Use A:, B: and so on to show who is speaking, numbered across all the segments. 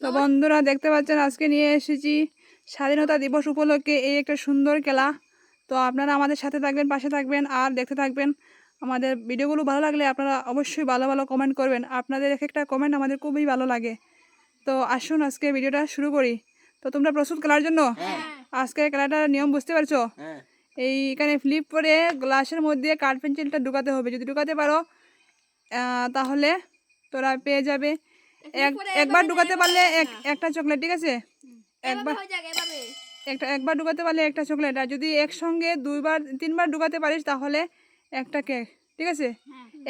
A: তো বন্ধুরা দেখতে পাচ্ছেন আজকে নিয়ে এসেছি স্বাধীনতা দিবস উপলক্ষে এই একটা সুন্দর খেলা। তো আপনারা আমাদের সাথে থাকবেন পাশে থাকবেন আর দেখতে থাকবেন। আমাদের ভিডিওগুলো ভালো লাগলে আপনারা অবশ্যই ভালো ভালো কমেন্ট করবেন। আপনাদের এক একটা কমেন্ট আমাদের খুবই ভালো লাগে। তো আসুন আজকে ভিডিওটা শুরু করি। তো তোমরা প্রস্তুত খেলার জন্য? আজকে খেলাটার নিয়ম বুঝতে পারছ?
B: হ্যাঁ।
A: এইখানে ফ্লিপ করে গ্লাসের মধ্যে কাঠ পেন্সিলটা ঢুকাতে হবে। যদি ঢুকাতে পারো তাহলে তোরা পেয়ে যাবে। এক একবার ঢুকাতে পারলে এক একটা চকলেট ঠিক আছে? একবার
C: হয়ে
A: একটা একবার ঢুকাতে পারলে একটা চকলেট আর যদি একসঙ্গে দুইবার তিনবার ঢুকাতে পারিস তাহলে একটা কেক ঠিক আছে?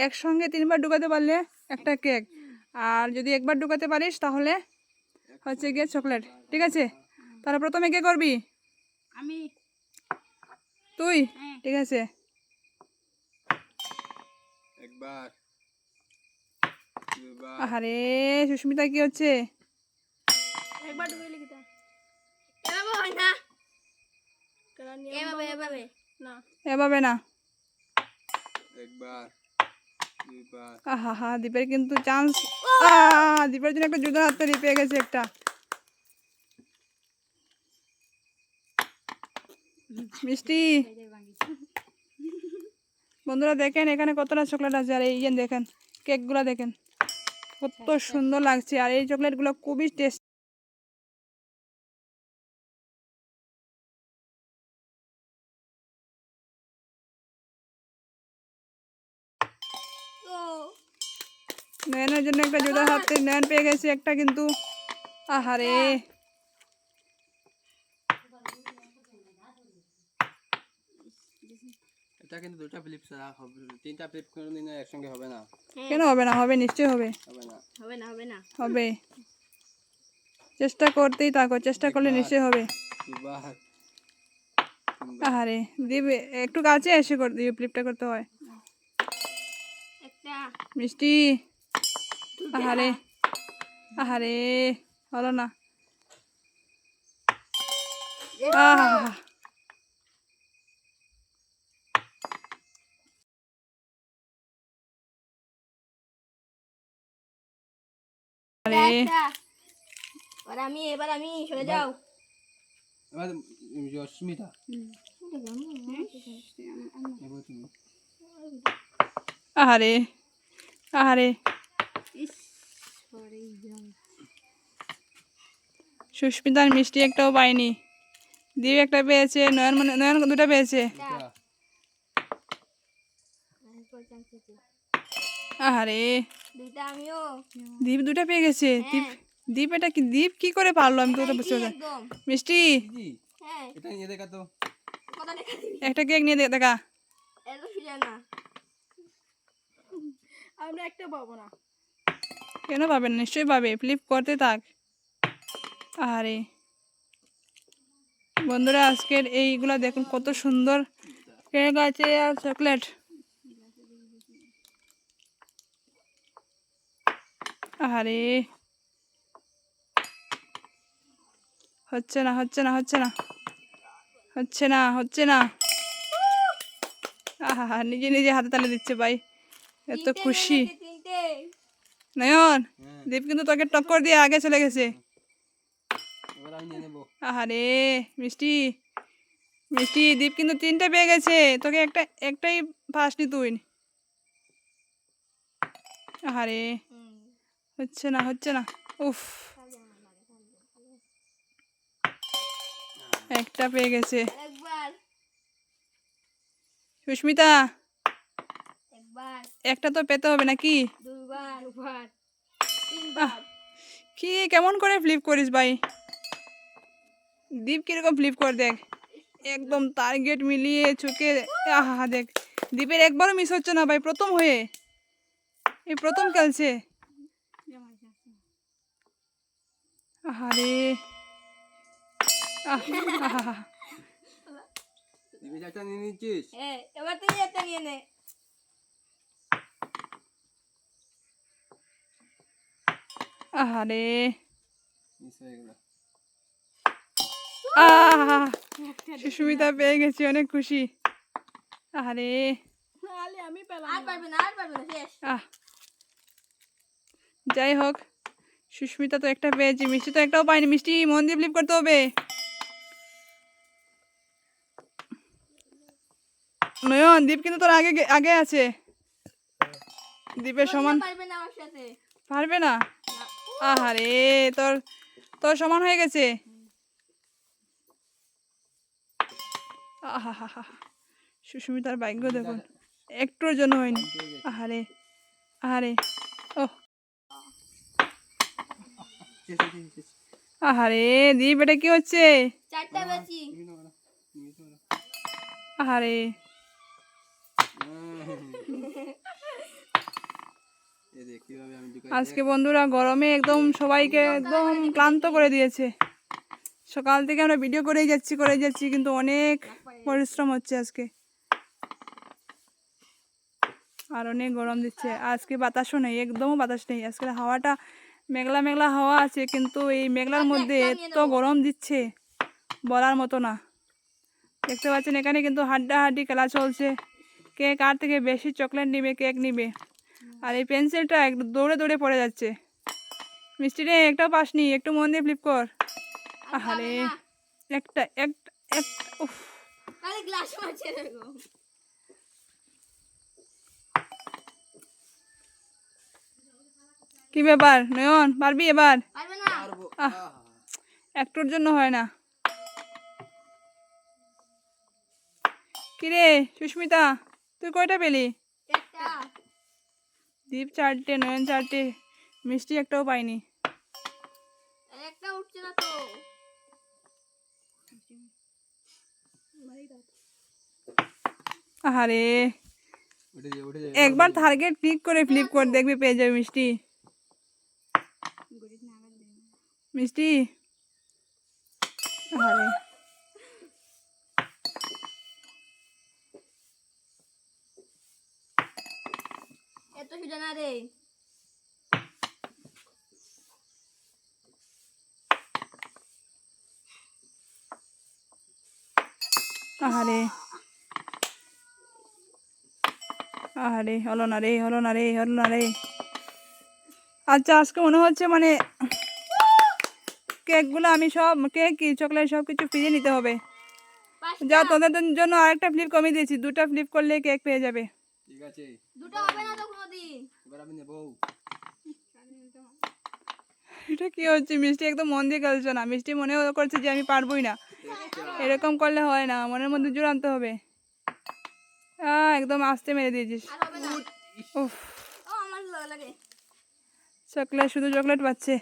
A: একসঙ্গে তিনবার ঢুকাতে পারলে একটা কেক আর যদি একবার ঢুকাতে পারিস তাহলে হচ্ছে গিয়ে চকলেট ঠিক আছে? তাহলে প্রথমে কে করবি?
C: আমি।
A: তুই ঠিক আছে?
B: একবার।
A: আরে সুস্মিতা কি হচ্ছে?
C: একবার ঢুকে লিখিতা এভাবে হয় না। এভাবে এভাবে। না।
A: এভাবে না।
B: একবার
A: আহা হা দীপের কিন্তু চান্স দীপের জন্য একটা জুতো হাততালি পেয়ে গেছে একটা। মিষ্টি। বন্ধুরা দেখেন এখানে কতটা চকলেট আছে আর এই দেখেন কেকগুলো দেখেন। কত সুন্দর লাগছে আর এই চকলেটগুলো খুবই টেস্ট নয়নের জন্য একটা জোড়া হাতে নয়ন পেয়ে গেছে একটা কিন্তু। আহারে।
B: এটা কিন্তু দুটা ফ্লিপ ছাড়া হবে তিনটা ফ্লিপ করে নিলে একসঙ্গে হবে না।
A: কেন হবে না? হবে নিশ্চয়ই হবে।
B: হবে না।
C: হবে না হবে না।
A: হবে। চেষ্টা করতেই থাকো চেষ্টা করলে নিশ্চয়ই হবে। আহারে দিবে একটু কাছে এসে কর দিয়ে ফ্লিপটা করতে হয়।
C: একটা।
A: মিষ্টি। আহারে আহারে হলো না। আহা আরে
C: একটা এবার আমি এবার আমি সরে যাও।
B: এবার রশ্মিতা
A: আহারে আহারে। সুস্মিতার মিষ্টি একটাও পাইনি। দীপ একটা পেয়েছে নয়ন মনে নয়ন দুটো পেয়েছে। আহারে।
C: দুইটা আমিও।
A: দীপ দুটো পেয়ে গেছে। দীপ দীপ এটা কি দীপ কি করে পারল? আমি তো ওটা বুঝতে পারছি মিষ্টি?
C: হ্যাঁ।
B: এটা নিয়ে দেখা তো।
A: একটা কেক নিয়ে দেখা।
C: আমরা একটা পাবো না।
A: কেন পাবেন না? নিশ্চয়ই পাবে। ফ্লিপ করতে থাক। আরে। বন্ধুরা আজকের এইগুলা দেখুন কত সুন্দর কেক আছে আর চকলেট। আরে হচ্ছে না হচ্ছে না হচ্ছে না। হচ্ছে না হচ্ছে না। আহা নিজে নিজে হাতে তালে দিচ্ছে ভাই। এত খুশি। নয়ন
B: হ্যাঁ।
A: দীপ কিন্তু তোকে টক্কর দিয়ে আগে চলে গেছে।
B: এবার আমি
A: আহারে মিষ্টি। মিষ্টি দীপ কিন্তু তিনটে পেয়ে গেছে। তোকে একটা একটাই ফার্স্ট নি তুই। আহারে। হচ্ছে না হচ্ছে না। উফ। একটা পেয়ে গেছে। সুস্মিতা একটা তো পেতে হবে নাকি? কি কেমন করে ফ্লিপ করিস ভাই? দীপ কীরকম ফ্লিপ কর দেখ। একদম টার্গেট মিলিয়ে চোখে আহা দেখ। দীপের একবারও মিস হচ্ছে না ভাই প্রথম হয়ে। এই প্রথম খেলছে। আহারে।
C: এবার তুই একটা নিয়ে নে।
A: আহারে। সুস্মিতা পেয়ে গেছি অনেক খুশি। আহারে।
C: আর পারবে না আর পারবে না শেষ।
A: আহ যাই হোক সুস্মিতা তো একটা পেয়েছি মিষ্টি তো একটাও পাইনি মিষ্টি মন দিয়ে ফ্লিপ করতে হবে। নয়ন দীপ কিন্তু তোর আগে আগে আছে। দীপের সমান
C: পারবে না
A: পারবে না? আহারে তোর তোর সমান হয়ে গেছে। আহা সুস্মিতার ভাগ্য দেখুন। একটুর জন্য হয়নি। আহারে আহারে ও
B: শেষ, শেষ, শেষ, শেষ।
A: আহারে কি হচ্ছে?
C: চারটা বেশি।
A: আহারে। আজকে বন্ধুরা গরমে একদম সবাইকে একদম ক্লান্ত করে দিয়েছে। সকাল থেকে আমরা ভিডিও করেই যাচ্ছি করে যাচ্ছি কিন্তু অনেক পরিশ্রম হচ্ছে আজকে। আর অনেক গরম দিচ্ছে। আজকে বাতাসও নেই একদমও বাতাস নেই। আজকে হাওয়াটা মেঘলা মেঘলা হাওয়া আছে কিন্তু এই মেঘলার মধ্যে এত গরম দিচ্ছে বলার মতো না। দেখতে পাচ্ছেন এখানে কিন্তু হাড্ডাহাড্ডি খেলা চলছে। কে কার থেকে বেশি চকলেট নিবে কেক নিবে। আর এই পেন্সিলটা একটু দৌড়ে দৌড়ে পড়ে যাচ্ছে। মিষ্টি রে একটাও পাসনি একটু মন দিয়ে ফ্লিপ কর। আহারে একটা একটা একটা উফ
C: খালি গ্লাস মারছে দেখো
A: কি ব্যাপার নয়ন? পারবি এবার। একটুর জন্য হয় না। কিরে সুস্মিতা তুই কয়টা পেলি? দীপ চারটে নয়ন চারটে মিষ্টি একটাও পাইনি।
C: একটা উঠছে না তো।
A: আহারে। একবার টার্গেট ক্লিক করে ফ্লিপ কর দেখবি পেয়ে যাবে মিষ্টি। মিষ্টি? আরে
C: এত সুজা না রে।
A: আহারে আহারে হলো না রে হলো না রে হলো না রে। আচ্ছা আজকে মনে হচ্ছে? মানে কেকগুলো আমি সব কেক কি চকলেট সব কিছু ফিরিয়ে নিতে হবে। যা তোদের জন্য আরেকটা ফ্লিপ কমিয়ে দিয়েছি দুটা ফ্লিপ করলে কেক পেয়ে যাবে।
B: ঠিক আছে।
C: দুটো হবে না তো কোনোদিন।
B: এবার আমি নেব।
A: এটা কি হচ্ছে? মিষ্টি একদম মন দিয়ে খেলছে না। মিষ্টি মনে করছে যে আমি পারবোই না। এরকম করলে হয় না মনের মধ্যে জোর আনতে হবে। আহ, একদম আস্তে মেরে দিয়েছিস।
C: আর হবে না।
A: উফ।
C: ও আমার লাগে লাগে।
A: চকলেট শুধু চকলেট পাচ্ছে।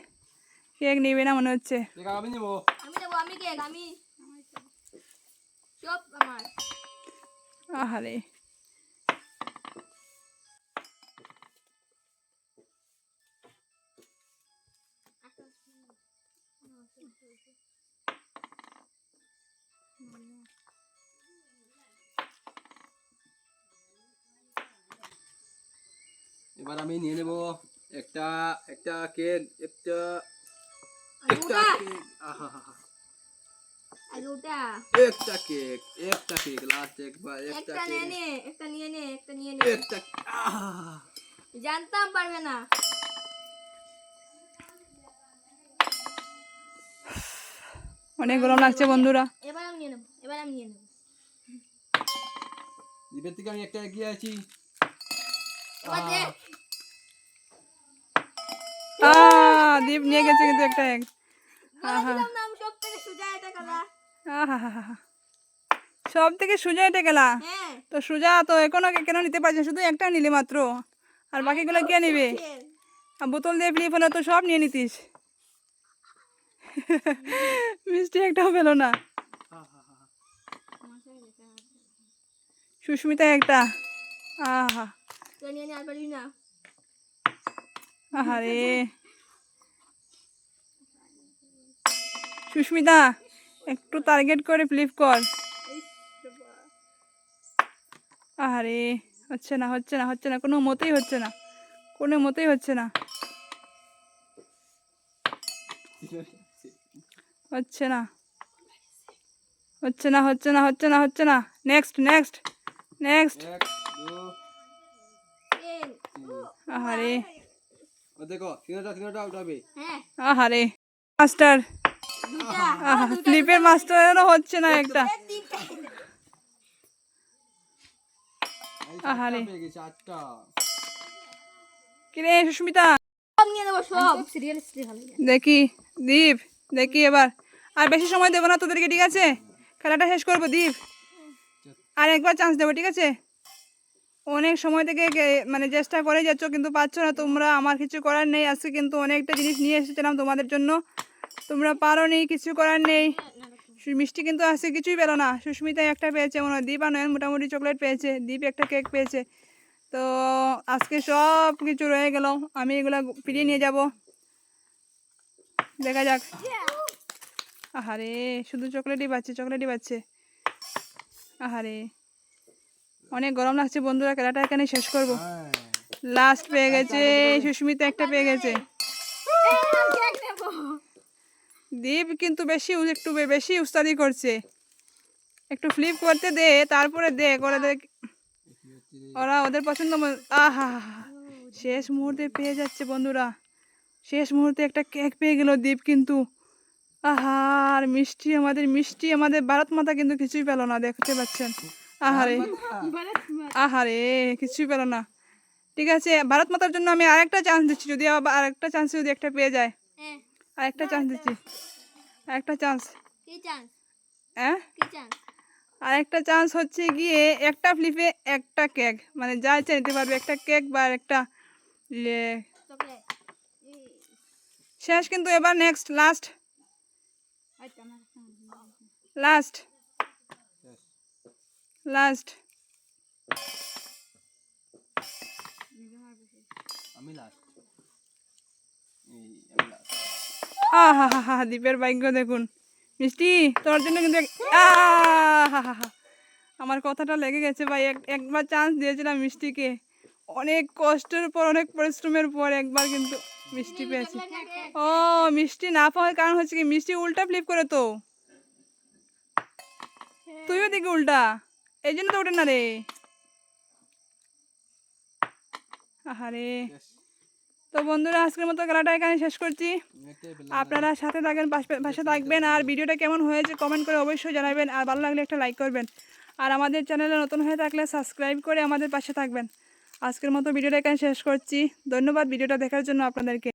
A: কেক নিবে না মনে হচ্ছে?
B: আমি নেব।
C: আমি দেবো আমি কেক আমি। সব আমার।
A: আহারে।
B: এবার আমি নিয়ে নেব একটা একটা কেক একটা একটা কেক একটা কেক একটা কেক লাস্ট একবার একটা
C: নিয়ে নে একটা নিয়ে নে একটা নিয়ে নে।
B: একটা
C: জানতাম পারবে না।
A: অনেক গরম লাগছে বন্ধুরা।
C: এবার আমি নিয়ে নেব এবার আমি নিয়ে নেব।
B: দ্বীপের থেকে আমি একটা এগিয়ে আছি।
C: এবার দেখ
A: দীপ নিয়ে গেছে কিন্তু একটা এক।
C: আমি সব থেকে সোজা এটা
A: গেলা।
C: হ্যাঁ।
A: তো সুজা তো এখনও কেন নিতে পারছে শুধু একটা নিলে মাত্র। আর বাকিগুলো কে নিবে? বোতল দিয়ে ফ্লিপ হলে তো সব নিয়ে নিতিস। মিষ্টি একটাও পেল না। সুস্মিতা একটা। আহা। আহারে। সুস্মিতা একটু টার্গেট করে ফ্লিপ কর। আহারে হচ্ছে না হচ্ছে না হচ্ছে না কোনো মতেই হচ্ছে না কোনো মতেই হচ্ছে না। হচ্ছে না হচ্ছে না হচ্ছে না হচ্ছে না হচ্ছে না। নেক্সট নেক্সট নেক্সট আহারে।
B: দেখো তিনটা তিনটা উঠাবে
C: হ্যাঁ।
A: আহারে। মাস্টার ফ্লিপের মাস্টারেরও হচ্ছে না একটা। আহারে। কিরে সুস্মিতা? দেখি দীপ দেখি এবার। আর বেশি সময় দেবো না তোদেরকে ঠিক আছে? খেলাটা শেষ করব দীপ। আর একবার চান্স দেবো ঠিক আছে? অনেক সময় থেকে মানে চেষ্টা করে যাচ্ছ কিন্তু পাচ্ছ না। তোমরা আমার কিছু করার নেই। আজকে কিন্তু অনেকটা জিনিস নিয়ে এসেছিলাম তোমাদের জন্য। তোমরা পারো নি কিছু করার নেই। মিষ্টি কিন্তু আজকে কিছুই পেল না। সুস্মিতা একটা পেয়েছে মনে হয় দীপ আর নয়ন মোটামুটি চকলেট পেয়েছে দীপ একটা কেক পেয়েছে। তো আজকে সব কিছু রয়ে গেল আমি এগুলো ফিরিয়ে নিয়ে যাব। দেখা যাক। আহারে শুধু চকলেটই পাচ্ছে চকলেটই পাচ্ছে। আহারে অনেক গরম লাগছে বন্ধুরা খেলাটা এখানে শেষ করব।
B: হ্যাঁ।
A: লাস্ট পেয়ে গেছে সুস্মিতা একটা পেয়ে গেছে। দীপ কিন্তু বেশি একটু বেশি উস্তাদি করছে। একটু ফ্লিপ করতে দে, তারপরে দে দে ওরা ওদের পছন্দ আহা, শেষ মুহূর্তে পেয়ে যাচ্ছে বন্ধুরা। শেষ মুহূর্তে একটা কেক পেয়ে গেল দীপ কিন্তু। আহা, আর মিষ্টি আমাদের মিষ্টি আমাদের ভারত মাতা কিন্তু কিছুই পেল না, দেখতে পাচ্ছেন। আহারে আহারে, কিছুই পেল না। ঠিক আছে, ভারত মাতার জন্য আমি আরেকটা চান্স দিচ্ছি, যদি আবার আরেকটা চান্স যদি একটা পেয়ে যায়।
C: হ্যাঁ।
A: আরেকটা চান্স দিচ্ছি। আরেকটা চান্স
C: কি চান্স
A: হ্যাঁ?
C: কি চান্স
A: আর একটা চান্স হচ্ছে গিয়ে একটা ফ্লিপে একটা কেক মানে যা ইচ্ছা নিতে পারবে একটা কেক বা একটা ইয়ে। শেষ কিন্তু এবার নেক্সট লাস্ট লাস্ট লাস্ট
B: আমি লাস্ট এই আমি লাস্ট
A: আহা হা ভাগ্য দেখুন। মিষ্টি তোর জন্য কিন্তু আমার কথাটা লেগে গেছে ভাই একবার চান্স দিয়েছিলাম মিষ্টিকে। অনেক কষ্টের পর, অনেক পরিশ্রমের পর একবার কিন্তু মিষ্টি পেয়েছি। ও, মিষ্টি না পাওয়ার কারণ হচ্ছে কি, মিষ্টি উল্টা ফ্লিপ করে তো। তুইও দেখি উল্টা। এই জন্য তো ওঠে না রে। আহারে। তো বন্ধুরা, আজকের মতো খেলাটা এখানে শেষ করছি। আপনারা সাথে থাকবেন পাশে থাকবেন। আর ভিডিওটা কেমন হয়েছে কমেন্ট করে অবশ্যই জানাবেন। আর ভালো লাগলে একটা লাইক করবেন। আর আমাদের চ্যানেলে নতুন হয়ে থাকলে সাবস্ক্রাইব করে আমাদের পাশে থাকবেন। আজকের মতো ভিডিওটা এখানে শেষ করছি। ধন্যবাদ ভিডিওটা দেখার জন্য আপনাদেরকে।